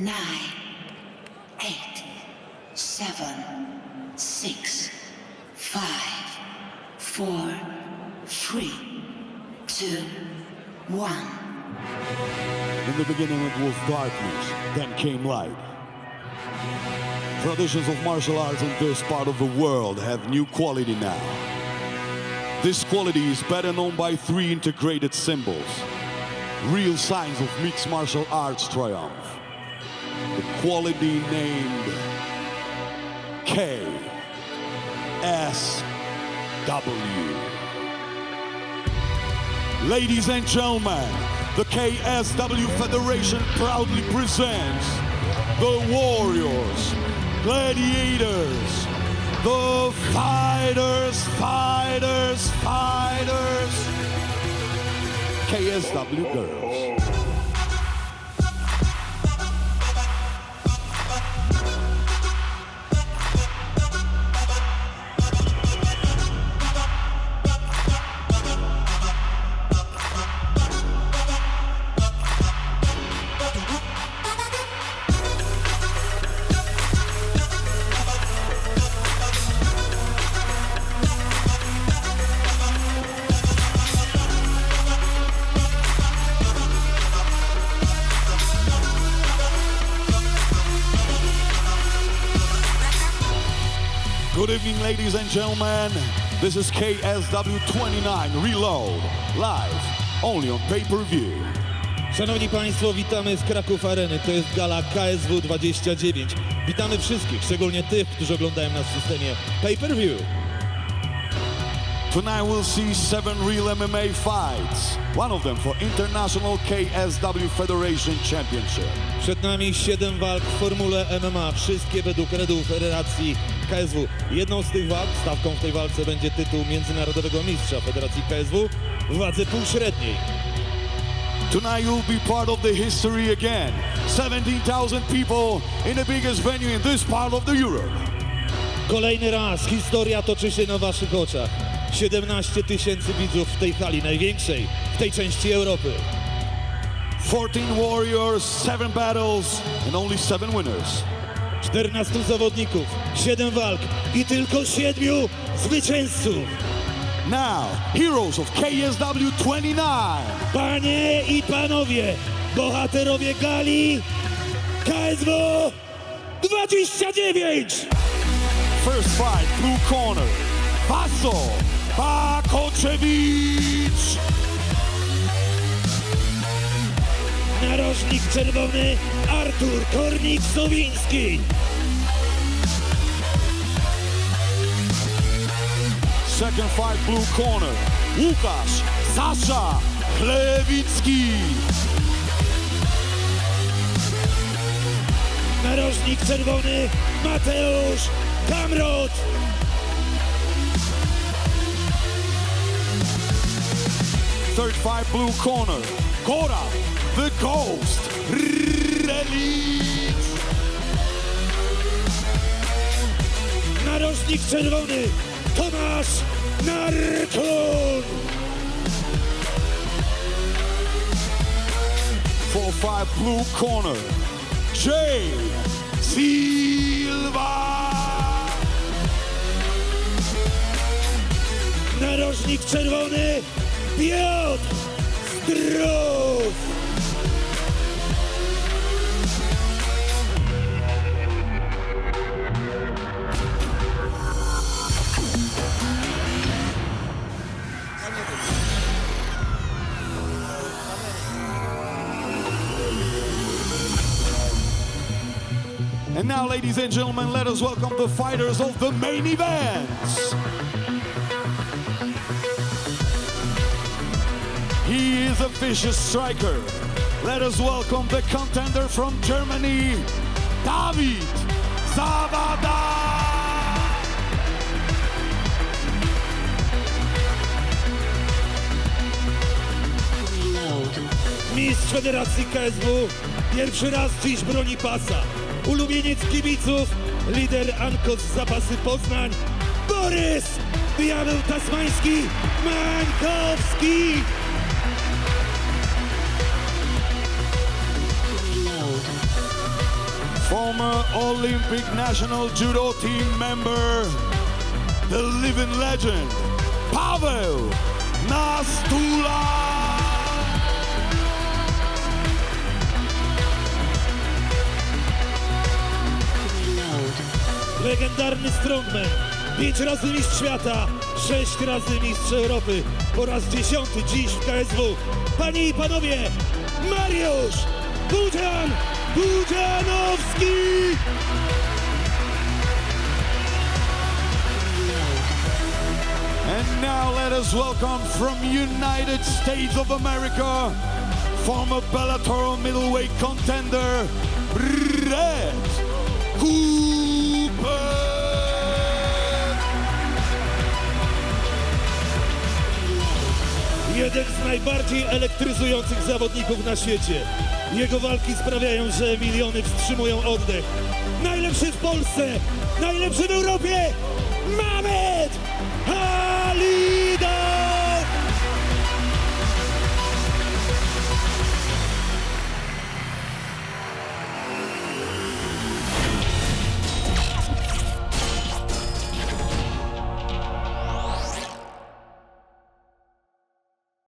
nine, eight, seven, six, five, four, three, two, one. In the beginning it was darkness, then came light. Traditions of martial arts in this part of the world have new quality now. This quality is better known by three integrated symbols, real signs of mixed martial arts triumph. The quality named K S W. Ladies and gentlemen, the KSW Federation proudly presents the Warriors, Gladiators, the Fighters, Fighters, Fighters, KSW Girls. Good evening, ladies and gentlemen. This is KSW 29 Reload, live, only on pay per view. Szanowni Państwo, witamy z Kraków Areny. To jest gala KSW 29. Witamy wszystkich, szczególnie tych, którzy oglądają nas w systemie pay-per-view. Tonight we'll see seven real MMA fights, one of them for International KSW Federation Championship. Przed nami 7 walk w formule MMA, wszystkie według reguł Federacji KSW. Jedną z tych walk, stawką w tej walce będzie tytuł Międzynarodowego Mistrza Federacji KSW w wadze półśredniej. Tonight you'll be part of the history again. 17,000 people in the biggest venue in this part of the Europe. Kolejny raz historia toczy się na waszych oczach. 17 tysięcy widzów w tej hali, największej w tej części Europy. 14 warriors, 7 battles, and only 7 winners. 14 zawodników, 7 walk i tylko 7 zwycięzców. Now, heroes of KSW 29. Panie i panowie, bohaterowie gali KSW 29! First fight, blue corner, Vaso Bakoczewicz. Narożnik czerwony Artur Kornik-Sowiński. Second fight, blue corner, Łukasz Sasza Chlewicki. Narożnik czerwony Mateusz Kamrot. Third fight, blue corner, Gora the Ghost Relic. Narożnik czerwony Tomasz Narkun. Four five, blue corner, Jay Silva. Narożnik czerwony And now, ladies and gentlemen, let us welcome the fighters of the main events. Vicious striker. Let us welcome the contender from Germany, David Zavada. Mistrz Federacji KSW pierwszy raz dziś broni pasa. Ulubieniec kibiców, lider Ankos Zapasy Poznań, Borys Diabeł Tasmański Mańkowski. Former Olympic national judo team member, the living legend, Paweł Nastula. Legendarny strongman, pięć razy mistrz świata, sześć razy mistrz Europy, po raz dziesiąty dziś w KSW. Panie i panowie, Mariusz Budzian Budzianowski! And now let us welcome from United States of America, former Bellator middleweight contender, Brett. Jeden z najbardziej elektryzujących zawodników na świecie. Jego walki sprawiają, że miliony wstrzymują oddech. Najlepszy w Polsce, najlepszy w Europie. Mamy